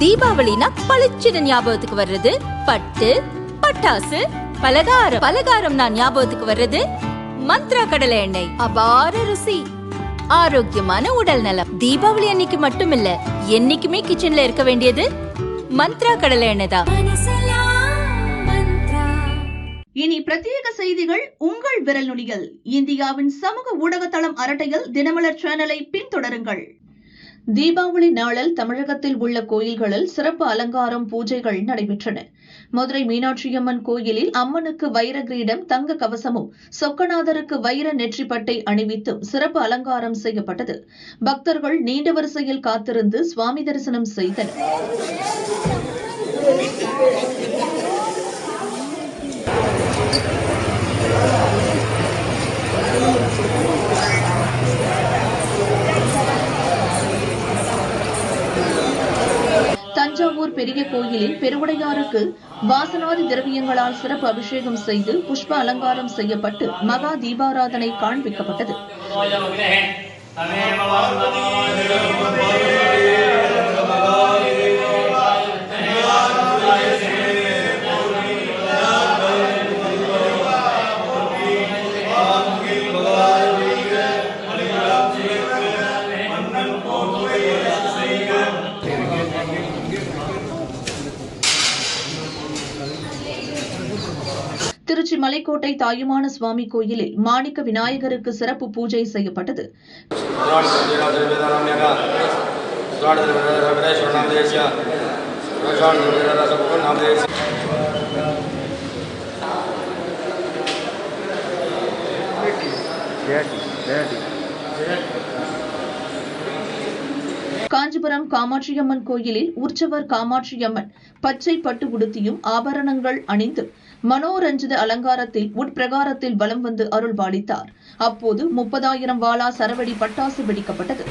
தீபாவளினா பளிச்சுன்னு ஞாபகத்துக்கு வர்றது. பட்டு பட்டாசு பலகாரம். பலகாரம் நான் ஞாபகத்துக்கு வர்றது. மந்த்ரா கடலை எண்ணெய். அபார ருசி. ஆரோக்கியமான உடல் நலம். தீபாவளி அன்னைக்கு மட்டும் இல்ல என்னைக்குமே கிச்சன்ல இருக்க வேண்டியது மந்த்ரா கடலை எண்ணெய் தான். இனி பிரத்யேக செய்திகள் உங்கள் விரல் நுனிகள். இந்தியாவின் சமூக ஊடக தளம் அரட்டையில் தினமலர் சேனலை பின்தொடருங்கள். தீபாவளி நாளில் தமிழகத்தில் உள்ள கோயில்களில் சிறப்பு அலங்காரம் பூஜைகள் நடைபெற்றன. மதுரை மீனாட்சியம்மன் கோயிலில் அம்மனுக்கு வைர கிரீடம் தங்க கவசமும் சொக்கநாதருக்கு வைர நெற்றிப்பட்டை அணிவித்தும் சிறப்பு அலங்காரம் செய்யப்பட்டது. பக்தர்கள் நீண்ட வரிசையில் காத்திருந்து சுவாமி தரிசனம் செய்தனர். தஞ்சாவூர் பெரிய கோயிலில் பெருவுடையாருக்கு வாசனாதி திரவியங்களால் சிறப்பு அபிஷேகம் செய்து புஷ்ப அலங்காரம் செய்யப்பட்டு மகா தீபாராதனை காண்பிக்கப்பட்டது. திருச்சி மலைக்கோட்டை தாயுமான சுவாமி கோயிலில் மாணிக்க விநாயகருக்கு சிறப்பு பூஜை செய்யப்பட்டது. காஞ்சிபுரம் காமாட்சியம்மன் கோயிலில் உற்சவர் காமாட்சியம்மன் பச்சை பட்டு உடுத்தியும் ஆபரணங்கள் அணிந்து மனோரஞ்சித அலங்காரத்தில் உட்பிரகாரத்தில் வலம் வந்து அருள் பாலித்தார் அப்போது முப்பதாயிரம் வாளா சரவடி பட்டாசு வெடிக்கப்பட்டது.